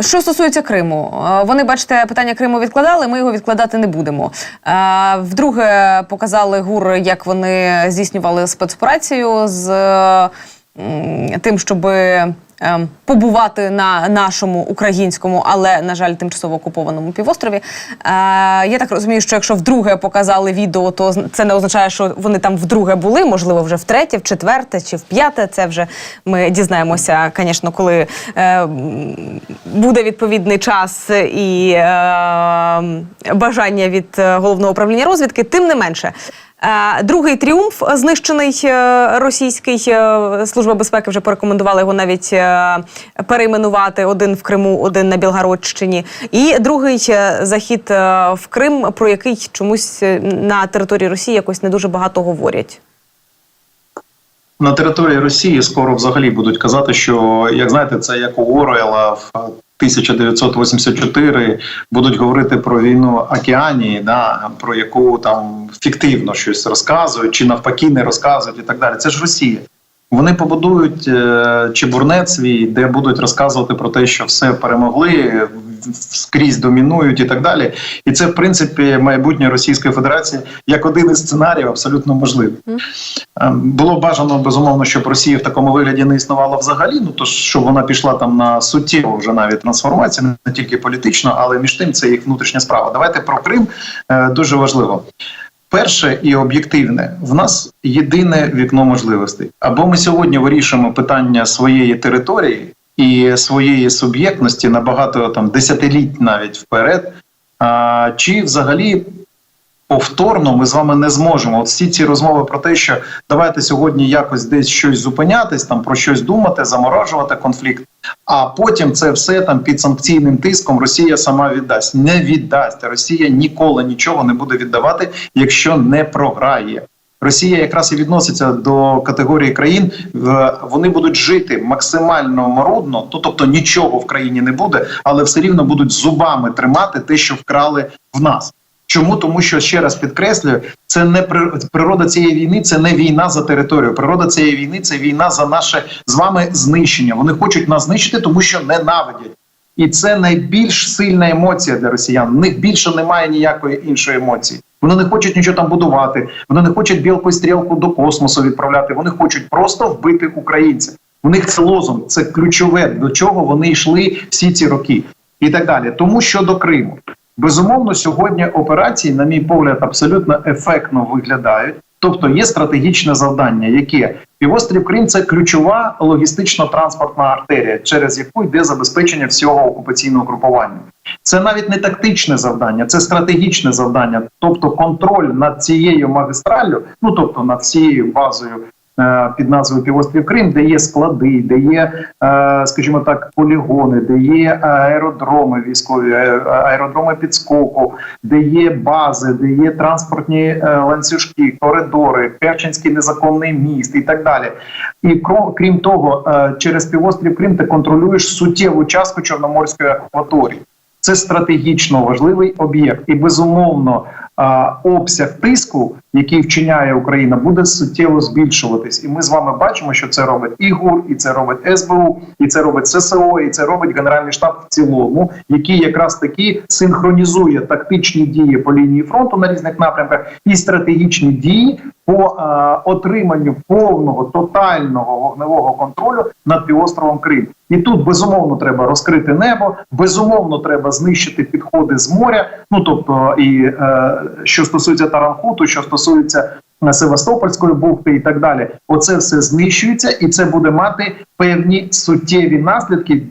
Що стосується Криму, вони бачите, питання Криму відкладали. Ми його відкладати не будемо. Вдруге показали ГУР, як вони здійснювали спецоперацію з тим, щоб побувати на нашому українському, але на жаль, тимчасово окупованому півострові. Е, Я так розумію, що якщо вдруге показали відео, то це не означає, що вони там вдруге були. Можливо, вже втретє, в четверте чи в п'яте. Це вже ми дізнаємося, звісно, коли е, буде відповідний час і е, бажання від головного управління розвідки. Тим не менше. Другий тріумф знищений е, російський е, служба безпеки вже порекомендувала його навіть е, перейменувати один в Криму, один на Білгородщині. І другий захід в Крим, про який чомусь на території Росії якось не дуже багато говорять. на території Росії скоро взагалі будуть казати, що як знаєте, це як у Орвелла в 1984 будуть говорити про війну Океанії, да про яку там фіктивно щось розказують, чи навпаки не розказують, і так далі. Це ж Росія. Вони побудують е, чебурнет свій, де будуть розказувати про те, що все перемогли, скрізь домінують і так далі. І це, в принципі, майбутнє Російської Федерації як один із сценаріїв абсолютно можливий. Е, Було бажано безумовно, щоб Росія в такому вигляді не існувала взагалі. Ну то щоб вона пішла там на суттєву вже навіть трансформацію, не тільки політично, але між тим це їх внутрішня справа. Давайте про Крим е, дуже важливо. Перше і об'єктивне, в нас єдине вікно можливостей. Або ми сьогодні вирішуємо питання своєї території і своєї суб'єктності на багато там десятиліть навіть вперед, а, чи взагалі повторно ми з вами не зможемо. От всі ці розмови про те, що давайте сьогодні якось десь щось зупинятись, там про щось думати, заморожувати конфлікт. А потім це все там під санкційним тиском Росія сама віддасть. Не віддасть. Росія ніколи нічого не буде віддавати, якщо не програє. Росія якраз і відноситься до категорії країн, вони будуть жити максимально марудно, ну тобто нічого в країні не буде, але все рівно будуть зубами тримати те, що вкрали в нас. Чому тому, що ще раз підкреслюю, це не природа цієї війни, це не війна за територію. Природа цієї війни це війна за наше з вами знищення. Вони хочуть нас знищити, тому що ненавидять. І це найбільш сильна емоція для росіян. В них більше немає ніякої іншої емоції. Вони не хочуть нічого там будувати. Вони не хочуть білку і стрілку до космосу відправляти. Вони хочуть просто вбити українця. У них це лозунг, це ключове, до чого вони йшли всі ці роки, і так далі. Тому щодо Криму, безумовно, сьогодні операції, на мій погляд, абсолютно ефектно виглядають. Тобто є стратегічне завдання, яке півострів Крим це ключова логістично-транспортна артерія, через яку йде забезпечення всього окупаційного групування. Це навіть не тактичне завдання, це стратегічне завдання. Тобто контроль над цією магістраллю, ну тобто над цією базою під назвою Півострів Крим, де є склади, де є, е, скажімо так, полігони, де є аеродроми військові, е, аеродроми підскоку, де є бази, де є транспортні е, ланцюжки, коридори, Керченський незаконний міст і так далі. І крім того, е, через півострів Крим ти контролюєш суттєву частку Чорноморської акваторії. Це стратегічно важливий об'єкт, і безумовно обсяг тиску, який вчиняє Україна, буде суттєво збільшуватись. І ми з вами бачимо, що це робить і ГУР, і це робить СБУ, і це робить ССО, і це робить Генеральний штаб в цілому, який якраз таки синхронізує тактичні дії по лінії фронту на різних напрямках і стратегічні дії по а, отриманню повного тотального вогневого контролю над півостровом Крим. І тут безумовно треба розкрити небо, безумовно треба знищити підходи з моря. Ну тобто, і е, що стосується Таранхуту, що стосується е, Севастопольської бухти і так далі, оце все знищується, і це буде мати певні суттєві наслідки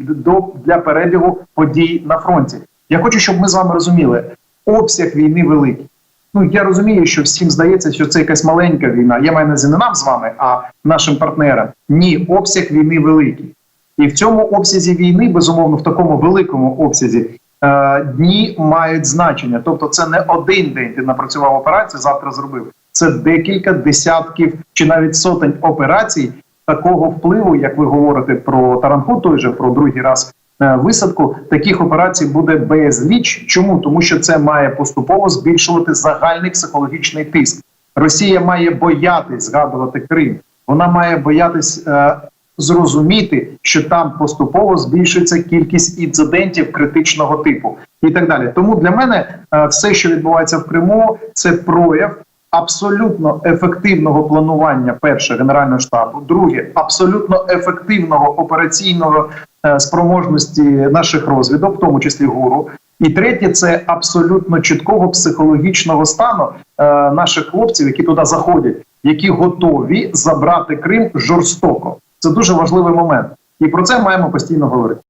для перебігу подій на фронті. Я хочу, щоб ми з вами розуміли, обсяг війни великий. Ну я розумію, що всім здається, що це якась маленька війна. Я маю на не нам з вами, а нашим партнерам. Ні, обсяг війни великий. І в цьому обсязі війни, безумовно, в такому великому обсязі дні мають значення. Тобто, це не один день ти напрацював операцію, завтра зробив. Це декілька десятків чи навіть сотень операцій такого впливу, як ви говорите про Таранху, той же про другий раз е, висадку. Таких операцій буде безліч. Чому? Тому що це має поступово збільшувати загальний психологічний тиск. Росія має боятись згадувати Крим. Вона має боятись е, зрозуміти, що там поступово збільшується кількість інцидентів критичного типу і так далі. Тому для мене е, все, що відбувається в Криму, це прояв абсолютно ефективного планування перше генерального штабу, друге абсолютно ефективного операційного е, спроможності наших розвідок, в тому числі ГУРу. І третє це абсолютно чіткого психологічного стану е, наших хлопців, які туди заходять, які готові забрати Крим жорстоко. Це дуже важливий момент, і про це маємо постійно говорити.